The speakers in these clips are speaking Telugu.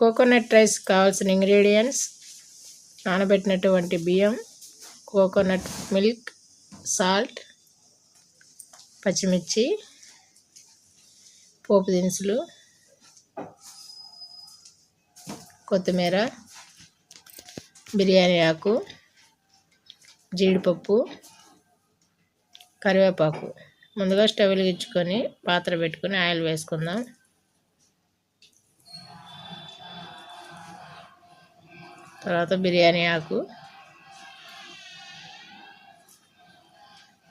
కోకోనట్ రైస్ కావాల్సిన ఇంగ్రీడియంట్స్ నానబెట్టినటువంటి బియ్యం కోకోనట్ మిల్క్ సాల్ట్ పచ్చిమిర్చి పోపు దినుసులు కొత్తిమీర బిర్యానీ ఆకు జీడిపప్పు కరివేపాకు. ముందుగా స్టవ్ వెలిగించుకొని పాత్ర పెట్టుకొని ఆయిల్ వేసుకుందాం. తర్వాత బిర్యానీ ఆకు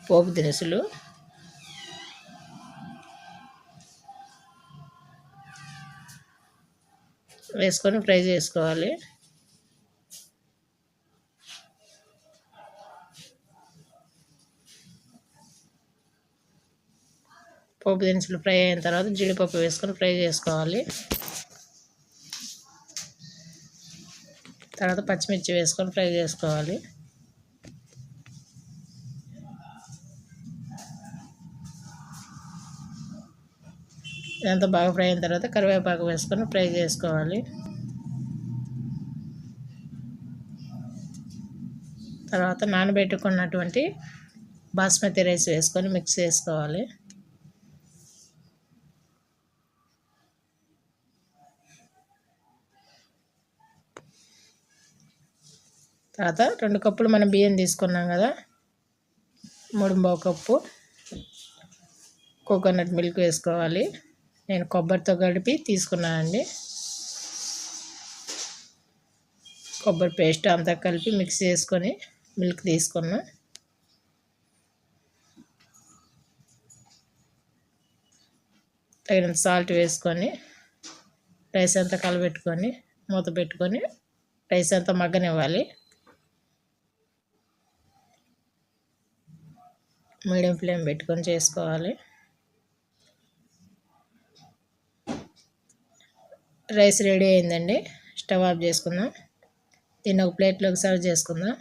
పోపు దినుసులు వేసుకొని ఫ్రై చేసుకోవాలి. పోపు దినుసులు ఫ్రై అయిన తర్వాత జీడిపప్పు వేసుకొని ఫ్రై చేసుకోవాలి. తర్వాత పచ్చిమిర్చి వేసుకొని ఫ్రై చేసుకోవాలి. ఇదంతా బాగా ఫ్రై అయిన తర్వాత కరివేపాకు వేసుకొని ఫ్రై చేసుకోవాలి. తర్వాత నానబెట్టుకున్నటువంటి బాస్మతి రైస్ వేసుకొని మిక్స్ చేసుకోవాలి. తర్వాత రెండు కప్పులు మనం బియ్యం తీసుకున్నాం కదా. మూడు కప్పు కోకోనట్ మిల్క్ వేసుకోవాలి. నేను కొబ్బరితో కలిపి తీసుకున్నానండి కొబ్బరి పేస్ట్ అంతా కలిపి మిక్స్ చేసుకొని మిల్క్ తీసుకున్నాం. తగినంత సాల్ట్ వేసుకొని రైస్ అంతా కలబెట్టుకొని మూత పెట్టుకొని రైస్ అంతా మగ్గనివ్వాలి. మీడియం ఫ్లేమ్ పెట్టుకొని చేసుకోవాలి. రైస్ రెడీ అయిందండి. స్టవ్ ఆఫ్ చేసుకుందాం. దీన్ని ఒక ప్లేట్లోకి సర్వ్ చేసుకుందాం.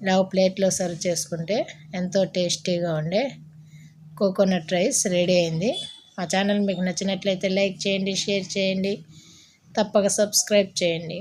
ఇలా ఒక ప్లేట్లో సర్వ్ చేసుకుంటే ఎంతో టేస్టీగా ఉండే కోకోనట్ రైస్ రెడీ అయింది. మా ఛానల్ మీకు నచ్చినట్లయితే లైక్ చేయండి షేర్ చేయండి. తప్పక సబ్స్క్రైబ్ చేయండి.